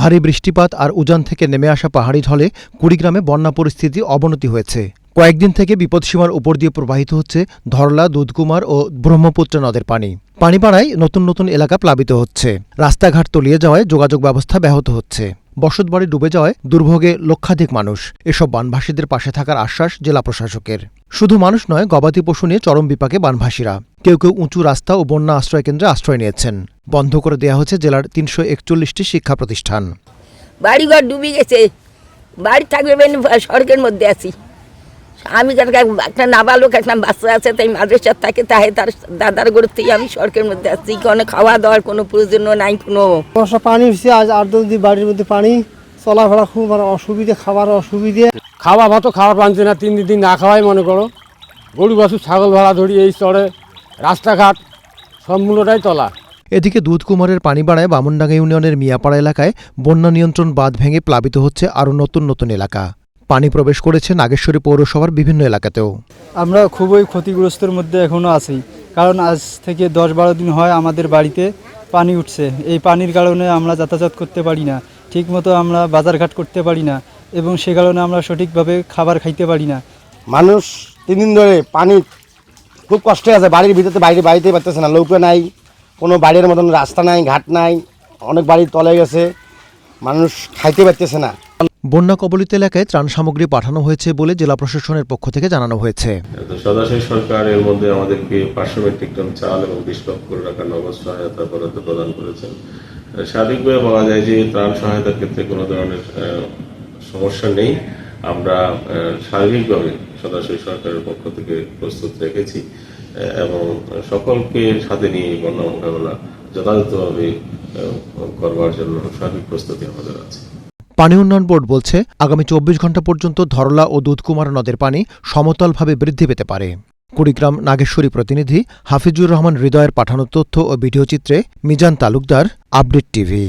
ভারী বৃষ্টিপাত আর উজান থেকে নেমে আসা পাহাড়ি ঢলে কুড়িগ্রামে বন্যা পরিস্থিতি অবনতি হয়েছে। কয়েকদিন থেকে বিপদসীমার উপর দিয়ে প্রবাহিত হচ্ছে ধরলা, দুধকুমার ও ব্রহ্মপুত্র নদের পানি। পানি বাড়ায় নতুন নতুন এলাকা প্লাবিত হচ্ছে। রাস্তাঘাট তলিয়ে যাওয়ায় যোগাযোগ ব্যবস্থা ব্যাহত হচ্ছে। বসতবাড়ি ডুবে যাওয়ায় দুর্ভোগে লক্ষাধিক মানুষ। এসব বানভাসীদের পাশে থাকার আশ্বাস জেলা প্রশাসকের। শুধু মানুষ নয় গবাদি পশু নিয়ে চরম বিপাকে বানভাসীরা। কেউ কেউ উঁচু রাস্তা ও বন্যা আশ্রয় কেন্দ্রে আশ্রয় নিয়েছেন। বন্ধ করে দেওয়া হয়েছে জেলার তিনশো একচল্লিশটি শিক্ষা প্রতিষ্ঠান। বাড়িঘর ডুবে গেছে। বাড়ি থাকবে সড়কের মধ্যে আছি। আমি একটা একটা নাবালক একটা বাচ্চা আছে তাই মাদ্রাসার থাকে তাই তার দাদার গরু থেকে আমি সড়কের মধ্যে আসছি কোনো খাওয়া দাওয়ার কোনো প্রয়োজন নাই কোনো বর্ষা পানি হচ্ছে আজ আট দশ দিন বাড়ির মধ্যে পানি চলাফেরা খুব মানে অসুবিধে খাবার অসুবিধে। খাওয়া ভাতও খাওয়ার পানছে না তিন দিন না খাওয়াই মনে করো। গরু বাছু ছাগল ভাড়া ধরি এই স্তরে রাস্তাঘাট সম্পূর্ণটাই তলা। এদিকে দুধকুমারের পানি বাড়ায় বামুনডাঙ্গা ইউনিয়নের মিয়াপাড়া এলাকায় বন্যা নিয়ন্ত্রণ বাঁধ ভেঙে প্লাবিত হচ্ছে আরও নতুন নতুন এলাকা। পানি প্রবেশ করেছে নাগেশ্বরী পৌরসভার বিভিন্ন এলাকাতেও। আমরা খুবই ক্ষতিগ্রস্তের মধ্যে এখনও আছি কারণ আজ থেকে দশ বারো দিন হয় আমাদের বাড়িতে পানি উঠছে। এই পানির কারণে আমরা যাতায়াত করতে পারি না ঠিকমতো আমরা বাজারঘাট করতে পারি না। এবং সে কারণে আমরা সঠিকভাবে খাবার খাইতে পারি না। মানুষ তিন দিন ধরে পানি খুব কষ্টে আছে বাড়ির ভিতরে বাইরে বাড়িতেই পারতেছে না লৌকা নাই কোনো বাড়ির মতন রাস্তা নাই ঘাট নাই অনেক বাড়ি তলে গেছে মানুষ খাইতে পারতেছে না। বন্যা কবলিত এলাকায় ত্রাণ সামগ্রী পাঠানো হয়েছে বলে জেলা প্রশাসনের পক্ষ থেকে জানানো হয়েছে। সদাশয় সরকার এর মধ্যে আমাদেরকে পাঁচশো মেট্রিক টন চাল এবং বিশ লক্ষ টাকার নগদ সহায়তা বরাদ্দ প্রদান করেছেন। স্বাভাবিকভাবে বলা যায় যে ত্রাণ সহায়তার ক্ষেত্রে কোনো ধরনের সমস্যা নেই। আমরা স্বাভাবিকভাবে সদাশয় সরকারের পক্ষ থেকে প্রস্তুত রেখেছি এবং সকলকে সাথে নিয়ে বন্যা মোকাবেলা যথাযথভাবে করবার জন্য সার্বিক প্রস্তুতি আমাদের আছে। পানি উন্নয়ন বোর্ড বলছে, আগামী চব্বিশ ঘণ্টা পর্যন্ত ধরলা ও দুধকুমার নদের পানি সমতলভাবে বৃদ্ধি পেতে পারে। কুড়িগ্রাম নাগেশ্বরী প্রতিনিধি হাফিজুর রহমান হৃদয়ের পাঠানো তথ্য ও ভিডিওচিত্রে মিজান তালুকদার, আপডেট টিভি।